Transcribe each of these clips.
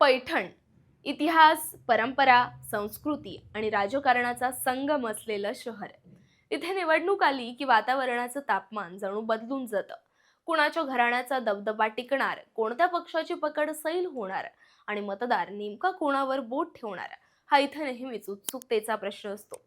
पैठण इतिहास परंपरा संस्कृती आणि राजकारणाचा संगम असलेलं शहर इथे निवडणूक आली की वातावरणाचं तापमान जणू बदलून जातं. कुणाच्या घराण्याचा दबदबा टिकणार कोणत्या पक्षाची पकड सैल होणार आणि मतदार नेमका कोणावर बोट ठेवणार हा इथे नेहमीच उत्सुकतेचा प्रश्न असतो.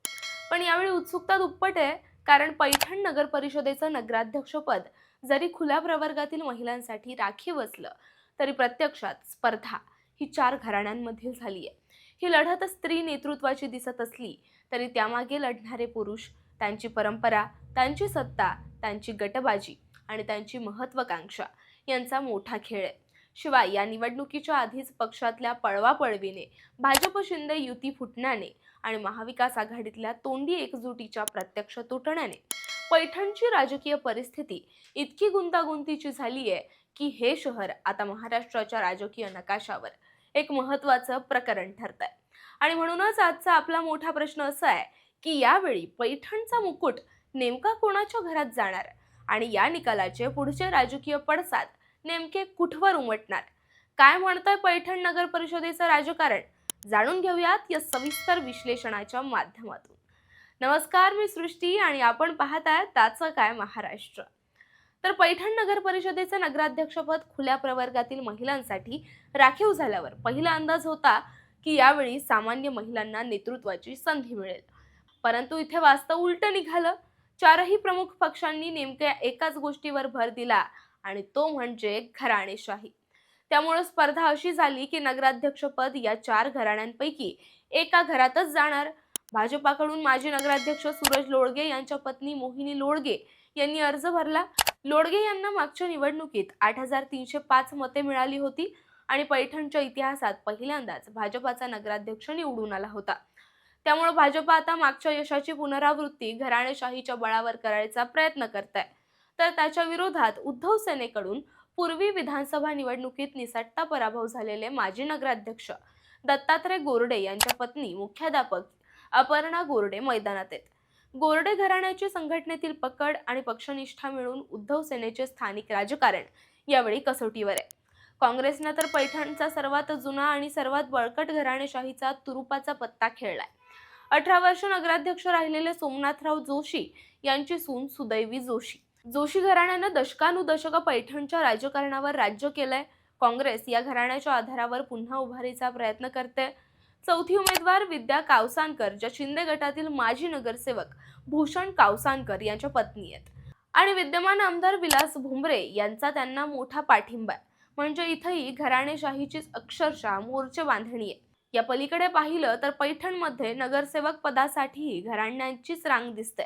पण यावेळी उत्सुकता दुप्पट आहे कारण पैठण नगर परिषदेचं नगराध्यक्षपद जरी खुल्या प्रवर्गातील महिलांसाठी राखीव असलं तरी प्रत्यक्षात स्पर्धा ही चार घराण्यांमधील झाली आहे. ही लढत स्त्री नेतृत्वाची दिसत असली तरी त्यामागे लढणारे पुरुष त्यांची परंपरा त्यांची सत्ता त्यांची गटबाजी आणि त्यांची महत्वाकांक्षा यांचा मोठा खेळ आहे. शिवाय या निवडणुकीच्या आधीच पक्षातल्या पळवापळवीने भाजप शिंदे युती फुटण्याने आणि महाविकास आघाडीतल्या तोंडी एकजुटीच्या प्रत्यक्ष तुटण्याने पैठणची राजकीय परिस्थिती इतकी गुंतागुंतीची झाली आहे की हे शहर आता महाराष्ट्राच्या राजकीय नकाशावर एक महत्त्वाचं प्रकरण ठरत आहे आणि म्हणूनच आजचा आपला मोठा प्रश्न असा आहे की यावेळी पैठणचा मुकुट नेमका कोणाच्या घरात जाणार? आणि या निकालाचे पुढचे राजकीय पडसाद नेमके कुठवर उमटणार? काय म्हणतंय पैठण नगर परिषदेचं राजकारण? जाणून घेऊयात या सविस्तर विश्लेषणाच्या माध्यमातून. नमस्कार मी सृष्टी आणि आपण पाहताय त्याचं काय महाराष्ट्र. तर पैठण नगर परिषदेचं नगराध्यक्षपद खुल्या प्रवर्गातील महिलांसाठी राखीव झाल्यावर पहिला अंदाज होता की यावेळी सामान्य महिलांना नेतृत्वाची संधी मिळेल. परंतु इथे वास्तव उलट निघालं. चारही प्रमुख पक्षांनी नेमक्या एकाच गोष्टीवर भर दिला आणि तो म्हणजे घराणेशाही. त्यामुळे स्पर्धा अशी झाली की नगराध्यक्षपद या चार घराण्यांपैकी एका घरातच जाणार. भाजपाकडून माजी नगराध्यक्ष सूरज लोळगे यांच्या पत्नी मोहिनी लोळगे यांनी अर्ज भरला. लोडगे यांना मागच्या निवडणुकीत आठ हजार तीनशे पाच मते मिळाली होती आणि पैठणच्या इतिहासात पहिल्यांदाच भाजपाचा नगराध्यक्ष निवडून आला होता. त्यामुळे भाजप आता मागच्या यशाची पुनरावृत्ती घराणेशाहीच्या बळावर करायचा प्रयत्न करत आहे तर त्याच्या विरोधात उद्धव सेनेकडून पूर्वी विधानसभा निवडणुकीत निसटता पराभव झालेले माजी नगराध्यक्ष दत्तात्रय गोरडे यांच्या पत्नी मुख्याध्यापक अपर्णा गोरडे मैदानात आहेत. गोरडे घराण्याची संघटनेतील पकड आणि पक्षनिष्ठा मिळून उद्धव सेनेचे स्थानिक राजकारण यावेळी कसोटीवर आहे. काँग्रेसनं तर पैठणचा सर्वात जुना आणि सर्वात बळकट घराणेशाहीचा तुरुपाचा पत्ता खेळलाय. अठरा वर्ष नगराध्यक्ष राहिलेले सोमनाथराव जोशी यांची सून सुदैवी जोशी. जोशी घराण्यानं दशकानुदशक पैठणच्या राजकारणावर राज्य केलंय. काँग्रेस या घराण्याच्या आधारावर पुन्हा उभारीचा प्रयत्न करते चौथी उमेदवार विद्या कावसानकर ज्या शिंदे गटातील माजी नगरसेवक भूषण कावसानकर यांच्या पत्नी आहेत. आणि विद्यमान आमदार विलास भुमरे यांचा त्यांना मोठा पाठिंबा आहे. म्हणजे इथंही घराणेशाहीचीच अक्षरशः मोर्चे बांधणी आहे. या पलीकडे पाहिलं तर पैठणमध्ये नगरसेवक पदासाठीही घराण्यांचीच रांग दिसते.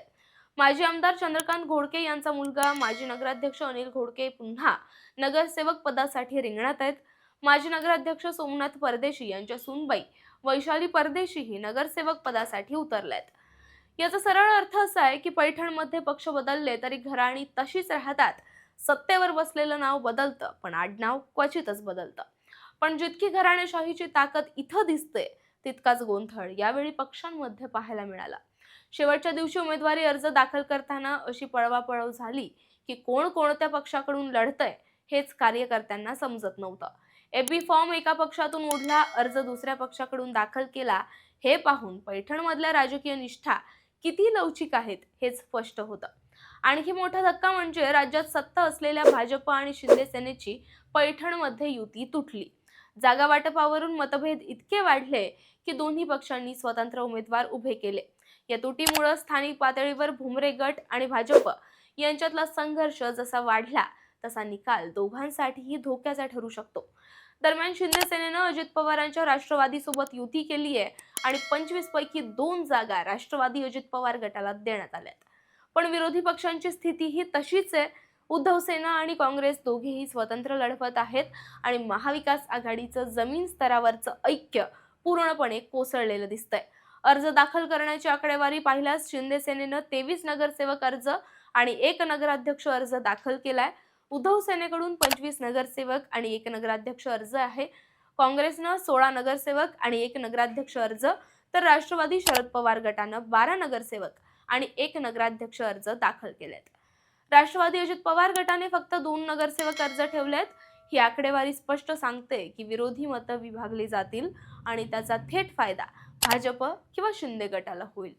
माजी आमदार चंद्रकांत घोडके यांचा मुलगा माजी नगराध्यक्ष अनिल घोडके पुन्हा नगरसेवक पदासाठी रिंगणात आहेत. माजी नगराध्यक्ष सोमनाथ परदेशी यांच्या सुनबाई वैशाली परदेशीही नगरसेवक पदासाठी उतरल्यात याचा सरळ अर्थ असा आहे की पैठणमध्ये पक्ष बदलले तरी घराणी तशीच राहतात. सत्तेवर बसलेलं नाव बदलतं पण आडनाव क्वचितच बदलतं. पण जितकी घराणेशाहीची ताकद इथं दिसते तितकाच गोंधळ यावेळी पक्षांमध्ये पाहायला मिळाला. शेवटच्या दिवशी उमेदवारी अर्ज दाखल करताना अशी पळवापळव झाली की कोण कोणत्या पक्षाकडून लढतंय हेच कार्यकर्त्यांना समजत नव्हतं. एबी फॉर्म एका पक्षातून ओढला अर्ज दुसऱ्या पक्षाकडून दाखल केला. हे पाहून पैठणमधल्या राजकीय निष्ठा किती लवचिक आहेत हेच स्पष्ट होतं. आणखी मोठा धक्का म्हणजे राज्यात सत्ता असलेल्या भाजप आणि शिंदे सेनेची पैठणमध्ये युती तुटली. जागा वाटपावरून मतभेद इतके वाढले की दोन्ही पक्षांनी स्वतंत्र उमेदवार उभे केले. या तुटीमुळे स्थानिक पातळीवर भुमरे गट आणि भाजप यांच्यातला संघर्ष जसा वाढला तसा निकाल दोघांसाठीही धोक्याचा ठरू शकतो. दरम्यान शिंदेसेनेनं अजित पवारांच्या राष्ट्रवादी सोबत युती केली आहे आणि पंचवीस पैकी दोन जागा राष्ट्रवादी अजित पवार गटाला देण्यात आल्यात. पण विरोधी पक्षांची स्थिती ही तशीच आहे. उद्धव सेना आणि काँग्रेस दोघेही स्वतंत्र लढवत आहेत आणि महाविकास आघाडीचं जमीन स्तरावरचं ऐक्य पूर्णपणे कोसळलेलं दिसतंय. अर्ज दाखल करण्याची आकडेवारी पाहिल्यास शिंदे सेनेनं तेवीस नगरसेवक अर्ज आणि एक नगराध्यक्ष अर्ज दाखल केलाय. उद्धव सेनेकडून पंचवीस नगरसेवक आणि एक नगराध्यक्ष अर्ज आहे. काँग्रेसनं सोळा नगरसेवक आणि एक नगराध्यक्ष अर्ज तर राष्ट्रवादी शरद पवार गटानं बारा नगरसेवक आणि एक नगराध्यक्ष अर्ज दाखल केलेत. राष्ट्रवादी अजित पवार गटाने फक्त दोन नगरसेवक अर्ज ठेवलेत. ही आकडेवारी स्पष्ट सांगते की विरोधी मतं विभागली जातील आणि त्याचा थेट फायदा भाजप किंवा शिंदे गटाला होईल.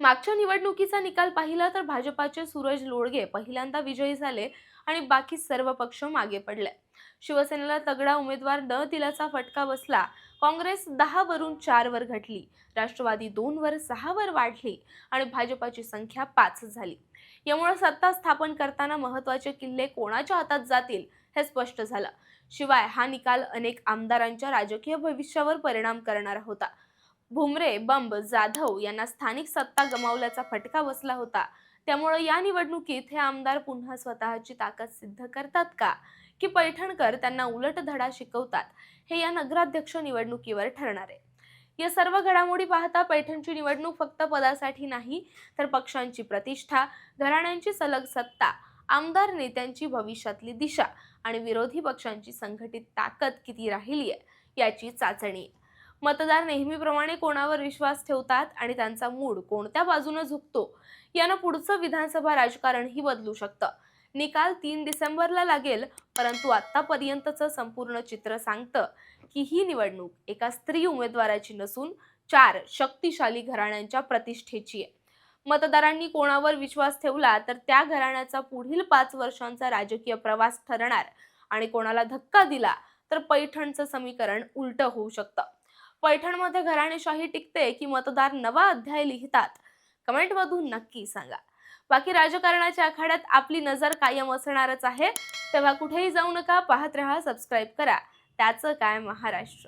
मागच्या निवडणुकीचा निकाल पाहिला तर भाजपाचे सूरज लोडगे पहिल्यांदा विजयी झाले आणि बाकी सर्व पक्ष मागे पडले. शिवसेनेला तगडा उमेदवार न दिल्याचा फटका बसला. काँग्रेस दहा वरून चार वर घटली. राष्ट्रवादी दोन वर सहा वर वाढली आणि भाजपाची संख्या पाच झाली. यामुळे सत्ता स्थापन करताना महत्त्वाचे किल्ले कोणाच्या हातात जातील हे स्पष्ट झालं. शिवाय हा निकाल अनेक आमदारांच्या राजकीय भविष्यावर परिणाम करणारा होता. भुमरे बंब जाधव यांना स्थानिक सत्ता गमावल्याचा फटका बसला होता. त्यामुळे या निवडणुकीत हे आमदार पुन्हा स्वतःची ताकद सिद्ध करतात का की पैठणकर त्यांना उलट धडा शिकवतात हे या नगराध्यक्ष निवडणुकीवर ठरणार आहे या सर्व घडामोडी पाहता पैठणची निवडणूक फक्त पदासाठी नाही तर पक्षांची प्रतिष्ठा घराण्यांची सलग सत्ता आमदार नेत्यांची भविष्यातली दिशा आणि विरोधी पक्षांची संघटित ताकद किती राहिली आहे याची चाचणी आहे. मतदार नेहमीप्रमाणे कोणावर विश्वास ठेवतात आणि त्यांचा मूड कोणत्या बाजूने झुकतो यानं पुढचं विधानसभा राजकारणही बदलू शकतं. निकाल तीन डिसेंबरला लागेल परंतु आतापर्यंतचं संपूर्ण चित्र सांगतं की ही निवडणूक एका स्त्री उमेदवाराची नसून चार शक्तिशाली घराण्यांच्या प्रतिष्ठेची आहे. मतदारांनी कोणावर विश्वास ठेवला तर त्या घराण्याचा पुढील पाच वर्षांचा राजकीय प्रवास ठरणार आणि कोणाला धक्का दिला तर पैठणचं समीकरण उलट होऊ शकतं. पैठणमध्ये घराणेशाही टिकते की मतदार नवा अध्याय लिहितात? कमेंटमधून नक्की सांगा. बाकी राजकारणाच्या आखाड्यात आपली नजर कायम असणारच आहे. तेव्हा कुठेही जाऊ नका पाहत रहा सबस्क्राईब करा. त्याचं काय महाराष्ट्र?